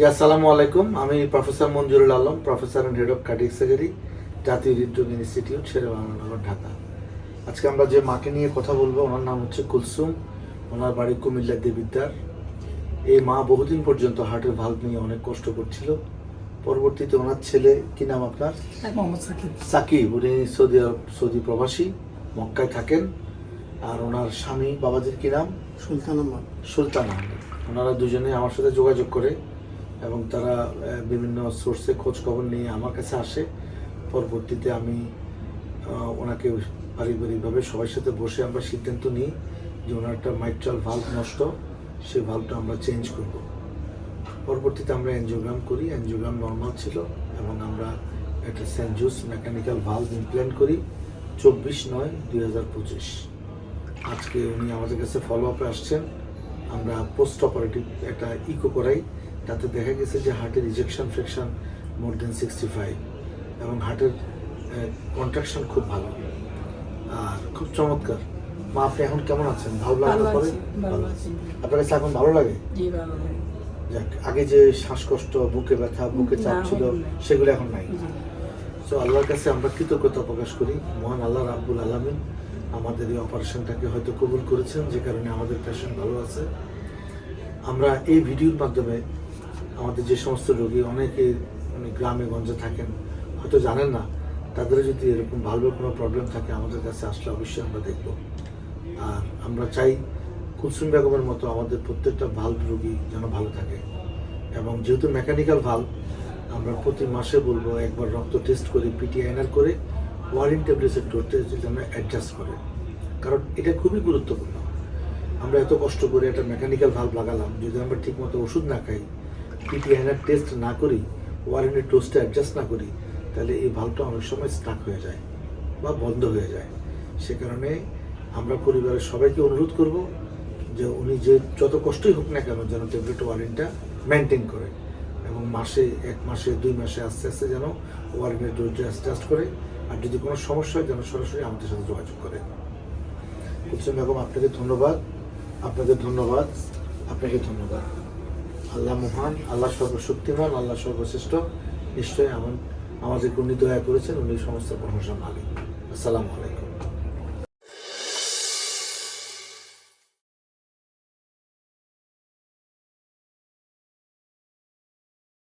আসসালামু আলাইকুম। আমি professor Monjurul Alam professor and head of cardiac surgery জাতীয় হৃদরোগ ইনস্টিটিউট শেরেবাংলানগর ঢাকা। আজকে আমরা যে মাকে নিয়ে কথা বলব ওনার নাম হচ্ছে কুলসুম। ওনার বাড়ি কুমিল্লার দেবিদ্দার এই মা বহুদিন পর্যন্ত হার্টের ভাল্ব নিয়ে অনেক কষ্ট করছিল। পরবর্তীতে ওনার ছেলে কি নাম আপনার? সাকিব। সাকিব। উনি সৌদি আরব সৌদি প্রবাসী মক্কায় থাকেন। আর ওনার স্বামী বাবাজির কি নাম? সুলতান সুলতান আহমেদ ওনারা দুজনে আমার সাথে যোগাযোগ করে এবং তারা বিভিন্ন সোর্সে খোঁজ খবর নিয়ে আমার কাছে আসে। পরবর্তীতে আমি ওনাকে পারিবারিকভাবে সবার সাথে বসে আমরা সিদ্ধান্ত নিই যে ওনার একটা মাইট্রাল ভাল্ভ নষ্ট সেই ভাল্বটা আমরা চেঞ্জ করব। পরবর্তীতে আমরা এনজিওগ্রাম করি। এনজিওগ্রাম নর্মাল ছিল এবং আমরা একটা Saint Jude mechanical valve implant করি চব্বিশ নয় দুই হাজার পঁচিশ। আজকে উনি আমাদের কাছে ফলো আপে আসছেন। আমরা পোস্ট অপারেটিভ একটা ইকো করাই। তাতে দেখা গেছে যে হার্টের ejection fraction more than sixty five এবং হার্টের কন্ট্রাকশন খুব ভালো। আর খুব চমৎকার। মা আপনি এখন কেমন আছেন? ভালো লাগতে পারে? আপনার কাছে এখন ভালো লাগে? যাক আগে যে শ্বাসকষ্ট বুকে ব্যথা বুকে চাপ ছিল সেগুলো এখন নাই। তো আল্লাহর কাছে আমরা কৃতজ্ঞতা প্রকাশ করি। মহান আল্লাহ রাব্বুল আলমিন আমাদের এই অপারেশনটাকে হয়তো কবুল করেছেন যে কারণে আমাদের পেশেন্ট ভালো আছে। আমরা এই ভিডিওর মাধ্যমে আমাদের যে সমস্ত রোগী, অনেকে মানে গ্রামে, গঞ্জে থাকেন, হয়তো জানেন না তাদের যদি এরকম ভালো কোনো প্রবলেম থাকে, আমাদের কাছে আসলে অবশ্যই আমরা দেখব। আর আমরা চাই কুলসুম বেগমের মতো আমাদের প্রত্যেকটা ভাল্ব রোগী যেন ভালো থাকে। এবং যেহেতু মেকানিক্যাল ভাল্ব আমরা প্রতি মাসে বলব একবার রক্ত টেস্ট করে পিটিআইনার করে ওয়ারিন ট্যাবলেটসের ডোজটা যেন অ্যাডজাস্ট করে। কারণ এটা খুবই গুরুত্বপূর্ণ। আমরা এত কষ্ট করে একটা মেকানিক্যাল ভাল্ব লাগালাম, যদি আমরা ঠিকমতো ওষুধ না খাই পিটিআইনার টেস্ট না করি ওয়ারিনের ডোজটা অ্যাডজাস্ট না করি, তাহলে এই ভাল্বটা অনেক সময় স্টাক হয়ে যায় বা বন্ধ হয়ে যায়। সে কারণে আমরা পরিবারের সবাইকে অনুরোধ করব যে উনি যে যত কষ্টই হোক না কেন যেন ট্যাবলেট ওয়ারেন্টটা মেনটেন করে এবং মাসে, এক মাসে, দুই মাসে আস্তে আস্তে যেন ওয়ারিনের ডোজটা অ্যাডজাস্ট করে আর যদি কোনো সমস্যা হয়, যেন সরাসরি আমাদের সাথে যোগাযোগ করে। কুলসুম বেগম আপনাকে ধন্যবাদ। আপনাদের ধন্যবাদ। আপনাকে ধন্যবাদ। আল্লাহ মহান, আল্লাহ সর্বশক্তিমান, আল্লাহ সর্বশ্রেষ্ঠ। নিশ্চয়ই আমার আমাদেরকে উনি দয়া করেছেন, উনি সমস্ত প্রশংসা মালিক। আসসালামু আলাইকুম।